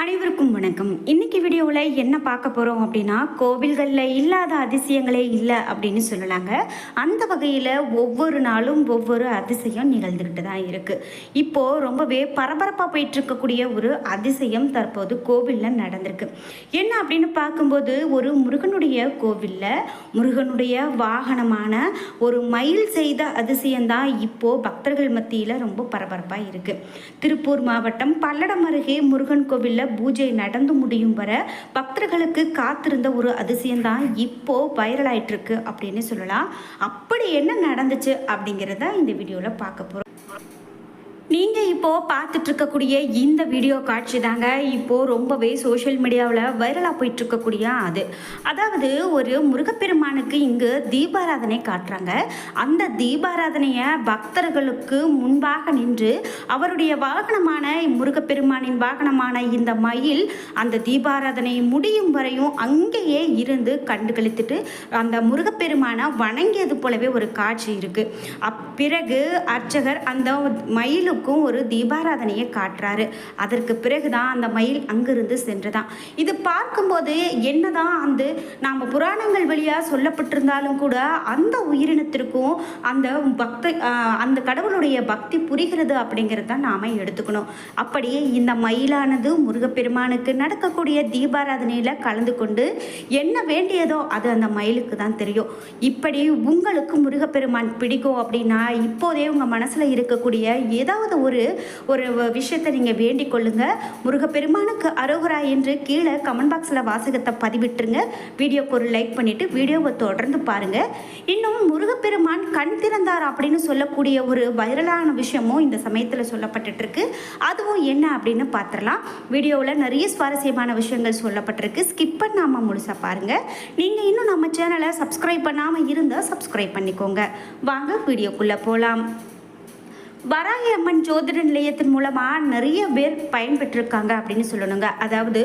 அனைவருக்கும் வணக்கம். இன்னைக்கு வீடியோவில் என்ன பார்க்க போகிறோம் அப்படின்னா கோவில்களில் இல்லாத அதிசயங்களே இல்லை அப்படின்னு சொல்லலாங்க. அந்த வகையில் ஒவ்வொரு நாளும் ஒவ்வொரு அதிசயம் நிகழ்ந்துக்கிட்டு தான் இருக்குது இப்போது ரொம்பவே பரபரப்பாக போயிட்டுருக்கக்கூடிய ஒரு அதிசயம் தற்போது கோவிலில் நடந்திருக்கு. என்ன அப்படின்னு பார்க்கும்போது ஒரு முருகனுடைய கோவிலில் முருகனுடைய வாகனமான ஒரு மயில் செய்த அதிசயம்தான் இப்போது பக்தர்கள் மத்தியில் ரொம்ப பரபரப்பாக இருக்குது திருப்பூர் மாவட்டம் பல்லடம் அருகே முருகன் கோவிலில் பூஜை நடந்து முடியும் வர பக்தர்களுக்கு காத்திருந்த ஒரு அதிசயம்தான் இப்போ வைரல் ஆயிட்டு இருக்கு அப்படின்னு சொல்லலாம். அப்படி என்ன நடந்துச்சு அப்படிங்கிறத இந்த வீடியோவில் பார்க்க போகிறோம் நீங்கள் இப்போது பார்த்துட்டு இருக்கக்கூடிய இந்த வீடியோ காட்சி தாங்க இப்போது ரொம்பவே சோஷியல் மீடியாவில் வைரலாக போயிட்டு இருக்கக்கூடிய அது. அதாவது ஒரு முருகப்பெருமானுக்கு இங்கு தீபாராதனை காட்டுறாங்க. அந்த தீபாராதனையை பக்தர்களுக்கு முன்பாக நின்று அவருடைய வாகனமான முருகப்பெருமானின் வாகனமான இந்த மயில் அந்த தீபாராதனை முடியும் வரையும் அங்கேயே இருந்து கண்டுகளித்துட்டு அந்த முருகப்பெருமானை வணங்கியது போலவே ஒரு காட்சி இருக்குது அப்பிறகு அர்ச்சகர் அந்த மயிலுக்கும் ஒரு தீபாராதனையை காட்டுறாரு. அதற்கு பிறகுதான் அந்த மயில் அங்கிருந்து சென்றதாம். இது பார்க்கும்போது என்னதான் அந்த நாம் புராணங்கள் வழியாக சொல்லப்பட்டிருந்தாலும் கூட அந்த உயிரினத்திற்கும் அந்த பக்தி அந்த கடவுளுடைய பக்தி புரிகிறது அப்படிங்கிறத நாம் எடுத்துக்கணும். அப்படியே இந்த மயிலானது முருகப்பெருமானுக்கு நடக்கக்கூடிய தீபாராதனையில் கலந்து கொண்டு என்ன வேண்டியதோ அது அந்த மயிலுக்கு தான் தெரியும். இப்படி உங்களுக்கு முருகப்பெருமான் பிடிக்கும் அப்படின்னா இப்போதே உங்கள் மனசில் இருக்கக்கூடிய ஏதாவது ஒரு ஒரு விஷயத்தை நீங்கள் வேண்டிக் கொள்ளுங்க. முருகப்பெருமானுக்கு அரோகரா என்று கீழே கமெண்ட் பாக்ஸில் வாசகத்தை பதிவிட்டுருங்க. வீடியோக்கு ஒரு லைக் பண்ணிவிட்டு வீடியோவை தொடர்ந்து பாருங்கள் இன்னும் முருகப்பெருமான் கண் திறந்தார் அப்படின்னு சொல்லக்கூடிய ஒரு வைரலான விஷயமும் இந்த சமயத்தில் சொல்லப்பட்டுருக்கு அதுவும் என்ன அப்படின்னு பார்த்துடலாம் வீடியோவில் நிறைய சுவாரஸ்யமான விஷயங்கள் சொல்லப்பட்டிருக்கு. ஸ்கிப் பண்ணாமல் முழுசாக பாருங்கள் நீங்கள் இன்னும் நம்ம சேனலை சப்ஸ்கிரைப் பண்ணாமல் இருந்தால் சப்ஸ்கிரைப் பண்ணிக்கோங்க. வாங்க வீடியோக்குள்ளே போகலாம் வராகி அம்மன் ஜோதிட நிலையத்தின் மூலமாக நிறைய பேர் பயன்பெற்றிருக்காங்க அப்படின்னு சொல்லணுங்க. அதாவது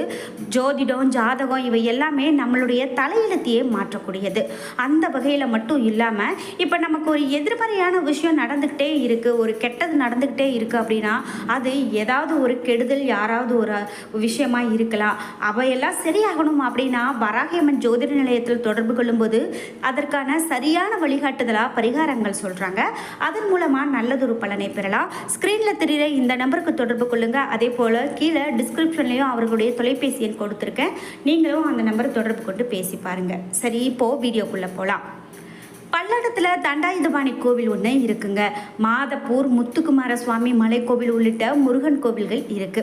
ஜோதிடம் ஜாதகம் இவை எல்லாமே நம்மளுடைய தலையெழுத்தையே மாற்றக்கூடியது. அந்த வகையில் மட்டும் இல்லாமல் இப்போ நமக்கு ஒரு எதிர்மறையான விஷயம் நடந்துக்கிட்டே இருக்குது ஒரு கெட்டது நடந்துக்கிட்டே இருக்குது அப்படின்னா அது ஏதாவது ஒரு கெடுதல் யாராவது ஒரு விஷயமா இருக்கலாம். அவையெல்லாம் சரியாகணும் அப்படின்னா வராகி அம்மன் ஜோதிட நிலையத்தில் தொடர்பு கொள்ளும்போது அதற்கான சரியான வழிகாட்டுதலாக பரிகாரங்கள் சொல்கிறாங்க அதன் மூலமாக நல்லதொரு பலனை பெறலாம். ஸ்க்ரீனில் தெரிகிற இந்த நம்பருக்கு தொடர்பு கொள்ளுங்கள் அதே போல் கீழே டிஸ்கிரிப்ஷன்லேயும் அவர்களுடைய தொலைபேசி எண் கொடுத்துருக்கேன். நீங்களும் அந்த நம்பரை தொடர்பு கொண்டு பேசி பாருங்கள் சரி இப்போது வீடியோக்குள்ளே போகலாம் பல்லடத்தில் தண்டாயுதபாணி கோவில் ஒன்று இருக்குங்க. மாதப்பூர் முத்துக்குமார சுவாமி மலை கோவில் உள்ளிட்ட முருகன் கோவில்கள் இருக்கு.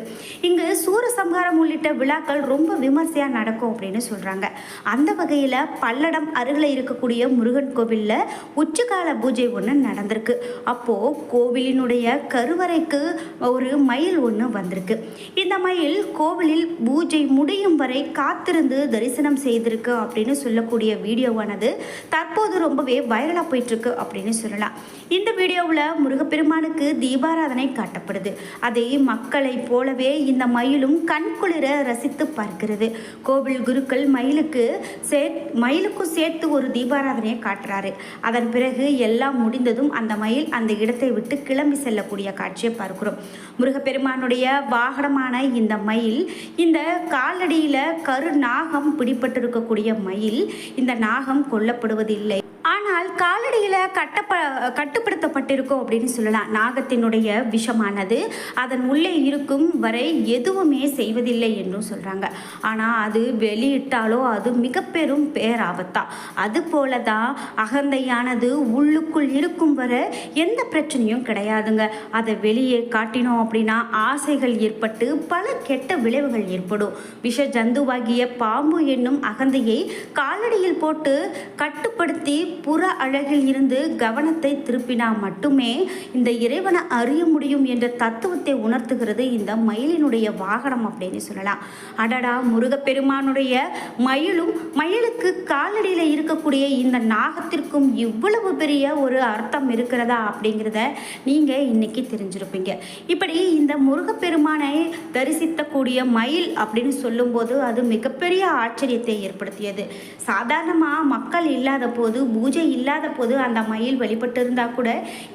இங்கு சூரசம்ஹாரம் உள்ளிட்ட விழாக்கள் ரொம்ப விமர்சையாக நடக்கும் அப்படின்னு சொல்கிறாங்க அந்த வகையில் பல்லடம் அருகில் இருக்கக்கூடிய முருகன் கோவிலில் உச்சிகால பூஜை ஒன்று நடந்திருக்கு. அப்போது கோவிலினுடைய கருவறைக்கு ஒரு மயில் ஒன்று வந்திருக்கு. இந்த மயில் கோவிலில் பூஜை முடியும் வரை காத்திருந்து தரிசனம் செய்திருக்கு அப்படின்னு சொல்லக்கூடிய வீடியோவானது தற்போது ரொம்பவே வைரலாக போயிட்டுருக்கு அப்படின்னு சொல்லலாம். இந்த வீடியோவில் முருகப்பெருமானுக்கு தீபாராதனை காட்டப்படுது. அதை மக்களை போலவே இந்த மயிலும் கண்குளிர ரசித்து பார்க்கிறது. கோவில் குருக்கள் மயிலுக்கு சே மயிலுக்கும் சேர்த்து ஒரு தீபாராதனையை காட்டுறாரு. அதன் பிறகு எல்லாம் முடிந்ததும் அந்த மயில் அந்த இடத்தை விட்டு கிளம்பி செல்லக்கூடிய காட்சியை பார்க்கிறோம். முருகப்பெருமானுடைய வாகனமான இந்த மயில் இந்த காலடியில் கரு நாகம் பிடிபட்டிருக்கக்கூடிய மயில் இந்த நாகம் கொல்லப்படுவதில்லை. ஆனால் காலடியில் கட்டப்ப கட்டுப்படுத்தப்பட்டிருக்கும் அப்படின்னு சொல்லலாம். நாகத்தினுடைய விஷமானது அதன் உள்ளே இருக்கும் வரை எதுவுமே செய்வதில்லை என்றும் சொல்கிறாங்க ஆனால் அது வெளியிட்டாலோ அது மிக பெரும் பேராபத்தா. அது போல தான் அகந்தையானது உள்ளுக்குள் இருக்கும் வரை எந்த பிரச்சனையும் கிடையாதுங்க. அதை வெளியே காட்டினோம் அப்படின்னா ஆசைகள் ஏற்பட்டு பல கெட்ட விளைவுகள் ஏற்படும். விஷ ஜந்துவாகிய பாம்பு என்னும் அகந்தையை காலடியில் போட்டு கட்டுப்படுத்தி புற அழகில் இருந்து கவனத்தை திருப்பினால் மட்டுமே இந்த இறைவனை அறிய முடியும் என்ற தத்துவத்தை உணர்த்துகிறது இந்த மயிலினுடைய வாகனம் அப்படின்னு சொல்லலாம். அடடா முருகப்பெருமானுடைய மயிலும் மயிலுக்கு காலடியில் இருக்கக்கூடிய இந்த நாகத்திற்கும் இவ்வளவு பெரிய ஒரு அர்த்தம் இருக்கிறதா அப்படிங்கிறத நீங்கள் இன்னைக்கு தெரிஞ்சிருப்பீங்க. இப்படி இந்த முருகப்பெருமானை தரிசித்தக்கூடிய மயில் அப்படின்னு சொல்லும்போது அது மிகப்பெரிய ஆச்சரியத்தை ஏற்படுத்தியது. சாதாரணமாக மக்கள் இல்லாத போது பூஜை பூஜை இல்லாத போது அந்த மயில் வழிபட்டு இருந்தால் கூட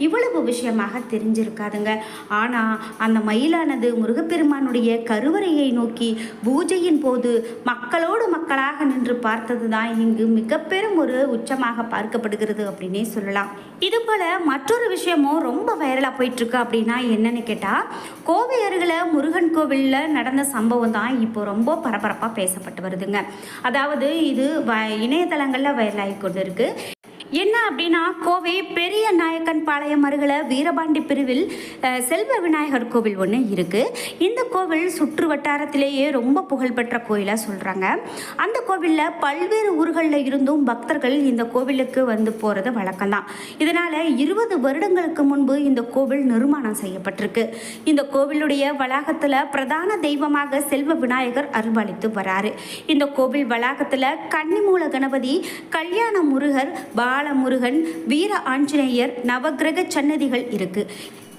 இவ்வளவு விஷயமாக தெரிஞ்சிருக்காதுங்க. ஆனால் அந்த மயிலானது முருகப்பெருமானுடைய கருவறையை நோக்கி பூஜையின் போது மக்களோடு மக்களாக நின்று பார்த்தது தான் இங்கு மிக பெரும் ஒரு உச்சமாக பார்க்கப்படுகிறது அப்படின்னே சொல்லலாம். இது போல மற்றொரு விஷயமும் ரொம்ப வைரலாக போயிட்டுருக்கு அப்படின்னா என்னன்னு கேட்டால் கோவை அருகில் முருகன் கோவிலில் நடந்த சம்பவம் தான் இப்போ ரொம்ப பரபரப்பாக பேசப்பட்டு வருதுங்க. அதாவது இது வ இணையதளங்களில் வைரலாகி கொண்டு இருக்குது என்ன அப்படின்னா கோவை பெரிய நாயக்கன் பாளையம் அருகில் வீரபாண்டி பிரிவில் செல்வ விநாயகர் கோவில் ஒன்று இருக்குது இந்த கோவில் சுற்று வட்டாரத்திலேயே ரொம்ப புகழ்பெற்ற கோயிலாக சொல்கிறாங்க அந்த கோவிலில் பல்வேறு ஊர்களில் இருந்தும் பக்தர்கள் இந்த கோவிலுக்கு வந்து போகிறது வழக்கம்தான். இதனால் இருபது வருடங்களுக்கு முன்பு இந்த கோவில் நிர்மாணம் செய்யப்பட்டிருக்கு. இந்த கோவிலுடைய வளாகத்தில் பிரதான தெய்வமாக செல்வ விநாயகர் அருள்பாலித்து வராரு. இந்த கோவில் வளாகத்தில் கன்னிமூல கணபதி கல்யாண முருகர் பாலமுருகன் வீர ஆஞ்சநேயர் நவக்கிரக சன்னதிகள் இருக்குது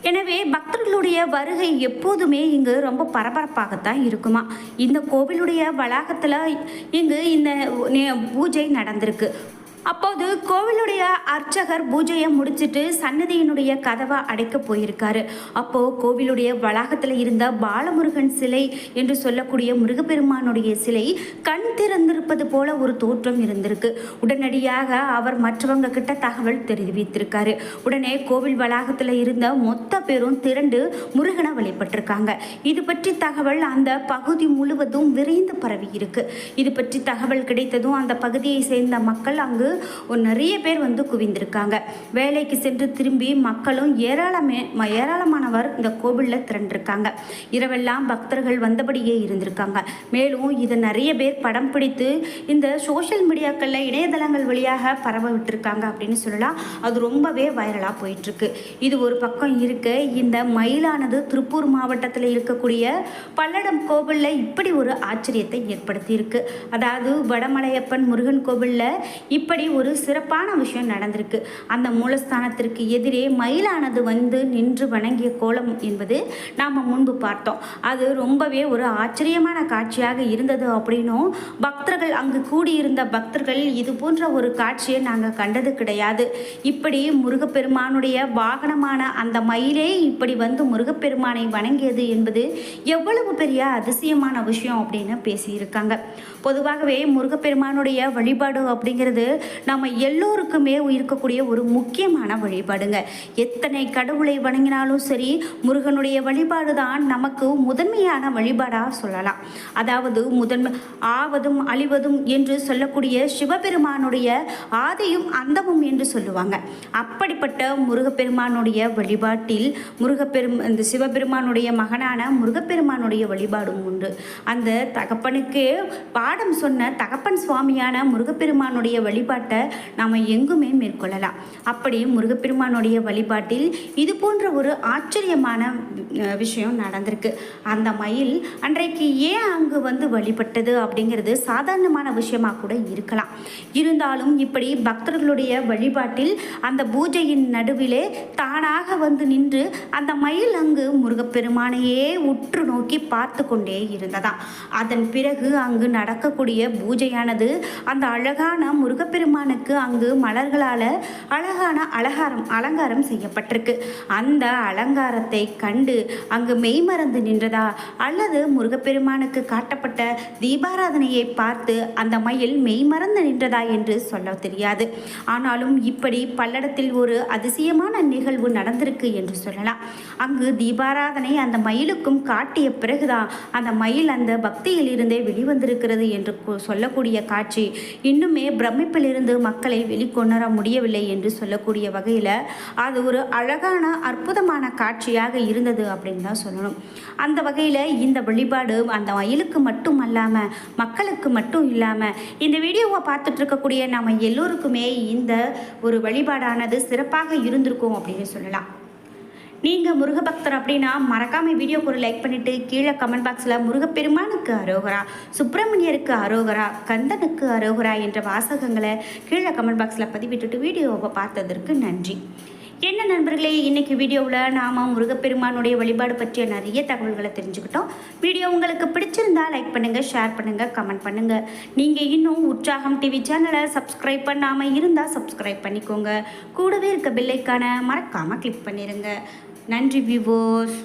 எனவே பக்தர்களுடைய வருகை எப்போதுமே இங்கு ரொம்ப பரபரப்பாகத்தான் இருக்குமா? இந்த கோவிலுடைய வளாகத்தில் இங்கு இந்த பூஜை நடந்திருக்கு. அப்போது கோவிலுடைய அர்ச்சகர் பூஜையை முடிச்சிட்டு சன்னதியினுடைய கதவை அடைக்க போயிருக்காரு. அப்போ கோவிலுடைய வளாகத்தில் இருந்த பாலமுருகன் சிலை என்று சொல்லக்கூடிய முருகப்பெருமானுடைய சிலை கண் திறந்திருப்பது போல ஒரு தோற்றம் இருந்திருக்கு. உடனடியாக அவர் மற்றவங்க கிட்ட தகவல் தெரிவித்திருக்காரு. உடனே கோவில் வளாகத்தில் இருந்த மொத்த பேரும் திரண்டு முருகனை வழிபட்டிருக்காங்க. இது பற்றி தகவல் அந்த பகுதி முழுவதும் விரைந்து பரவி இருக்கு இது பற்றி தகவல் கிடைத்ததும் அந்த பகுதியை சேர்ந்த மக்கள் அங்கு ஒரு நிறைய பேர் வந்து குவிந்திருக்காங்க. வேலைக்கு சென்று திரும்பி மக்களும் ஏராளமே ஏராளமானவர் இந்த கோவிலில் திரண்டிருக்காங்க. இரவெல்லாம் பக்தர்கள் வந்தபடியே இருந்திருக்காங்க. மேலும் இதை நிறைய பேர் படம் பிடித்து இந்த சோஷியல் மீடியாக்களில் இணையதளங்கள் வழியாக பரவ விட்டுருக்காங்க அப்படின்னு சொல்லலாம். அது ரொம்பவே வைரலாக போயிட்டுருக்கு. இது ஒரு பக்கம் இருக்க. இந்த மயிலானது திருப்பூர் மாவட்டத்தில் இருக்கக்கூடிய பல்லடம் கோவிலில் இப்படி ஒரு ஆச்சரியத்தை ஏற்படுத்தியிருக்கு. அதாவது வடமலையப்பன் முருகன் கோவிலில் இப்படி ஒரு சிறப்பான விஷயம் நடந்திருக்கு. அந்த மூலஸ்தானத்திற்கு எதிரே மயிலானது வந்து நின்று வணங்கிய கோலம் என்பது நாம் முன்பு பார்த்தோம். அது ரொம்பவே ஒரு ஆச்சரியமான காட்சியாக இருந்தது அப்படின்னும் பக்தர்கள் அங்கு கூடியிருந்த பக்தர்கள் இது போன்ற ஒரு காட்சியை நாங்கள் கண்டது கிடையாது. இப்படி முருகப்பெருமானுடைய வாகனமான அந்த மயிலே இப்படி வந்து முருகப்பெருமானை வணங்கியது என்பது எவ்வளவு பெரிய அதிசயமான விஷயம் அப்படின்னு பேசியிருக்காங்க. பொதுவாகவே முருகப்பெருமானுடைய வழிபாடு அப்படிங்கிறது நம்ம எல்லோருக்குமே இருக்கக்கூடிய ஒரு முக்கியமான வழிபாடுங்க. எத்தனை கடவுளை வணங்கினாலும் சரி முருகனுடைய வழிபாடு தான் நமக்கு முதன்மையான வழிபாடாக சொல்லலாம். அதாவது முதன்மை ஆவதும் அழிவதும் என்று சொல்லக்கூடிய சிவபெருமானுடைய ஆதியும் அந்தமும் என்று சொல்லுவாங்க. அப்படிப்பட்ட முருகப்பெருமானுடைய வழிபாட்டில் முருகப்பெரும் இந்த சிவபெருமானுடைய மகனான முருகப்பெருமானுடைய வழிபாடும் உண்டு. அந்த தகப்பனுக்கு பாடம் சொன்ன தகப்பன் சுவாமியான முருகப்பெருமானுடைய வழிபாடு வழிபாட்டை நாம் எங்குமே மேற்கொள்ளலாம். அப்படி முருகப்பெருமானுடைய வழிபாட்டில் இது போன்ற ஒரு ஆச்சரியமான விஷயம் நடந்திருக்கு. அந்த மயில் அன்றைக்கு ஏன் அங்கு வந்து வழிபட்டது அப்படிங்கிறது சாதாரணமான விஷயமா கூட இருக்கலாம். இருந்தாலும் இப்படி பக்தர்களுடைய வழிபாட்டில் அந்த பூஜையின் நடுவிலே தானாக வந்து நின்று அந்த மயில் அங்கு முருகப்பெருமானையே உற்று நோக்கி பார்த்து கொண்டே இருந்ததாம். அதன் பிறகு அங்கு நடக்கக்கூடிய பூஜையானது அந்த அழகான முருகப்பெருமானுக்கு அங்கு மலர்களால் அழகான அலங்காரம் அலங்காரம் செய்யப்பட்டிருக்கு. அந்த அலங்காரத்தை கண்டு அங்கு மெய்மறந்து நின்றதா? அல்லது முருகப்பெருமானுக்கு காட்டப்பட்ட தீபாராதனையை பார்த்து அந்த மயில் மெய்மறந்து நின்றதா என்று சொல்ல தெரியாது. ஆனாலும் இப்படி பல்லடத்தில் ஒரு அதிசயமான நிகழ்வு நடந்திருக்கு என்று சொல்லலாம். அங்கு தீபாராதனை அந்த மயிலுக்கும் காட்டிய பிறகுதான் அந்த மயில் அந்த பக்தியில் இருந்தே வெளிவந்திருக்கிறது என்று சொல்லக்கூடிய காட்சி இன்னுமே இருந்து மக்களை வெளிக்கொணர முடியவில்லை என்று சொல்லக்கூடிய வகையில் அது ஒரு அழகான அற்புதமான காட்சியாக இருந்தது அப்படின்னு தான் சொல்லணும். அந்த வகையில் இந்த வழிபாடு அந்த மயிலுக்கு மட்டும் அல்லாமல் மக்களுக்கு மட்டும் இல்லாமல் இந்த வீடியோவை பார்த்துட்டு இருக்கக்கூடிய நம்ம எல்லோருக்குமே இந்த ஒரு வழிபாடானது சிறப்பாக இருந்திருக்கும் அப்படின்னு சொல்லலாம். நீங்கள் முருகபக்தர் அப்படின்னா மறக்காமல் வீடியோக்கு ஒரு லைக் பண்ணிவிட்டு கீழே கமெண்ட் பாக்ஸில் முருகப்பெருமானுக்கு அரோகரா சுப்பிரமணியருக்கு அரோகரா கந்தனுக்கு அரோகரா என்ற வாசகங்களை கீழே கமெண்ட் பாக்ஸில் பதிவிட்டுட்டு வீடியோவை பார்த்ததற்கு நன்றி. என்ன நண்பர்களே இன்னைக்கு வீடியோவில் நாம் முருகப்பெருமானுடைய வழிபாடு பற்றிய நிறைய தகவல்களை தெரிஞ்சுக்கிட்டோம். வீடியோ உங்களுக்கு பிடிச்சிருந்தா லைக் பண்ணுங்கள் ஷேர் பண்ணுங்கள் கமெண்ட் பண்ணுங்கள் நீங்கள் இன்னும் உற்சாகம் டிவி சேனலை சப்ஸ்கிரைப் பண்ணாமல் இருந்தால் சப்ஸ்கிரைப் பண்ணிக்கோங்க. கூடவே இருக்க பில்லைக்கான மறக்காமல் கிளிக் பண்ணிடுங்க நன்றி விவோஸ்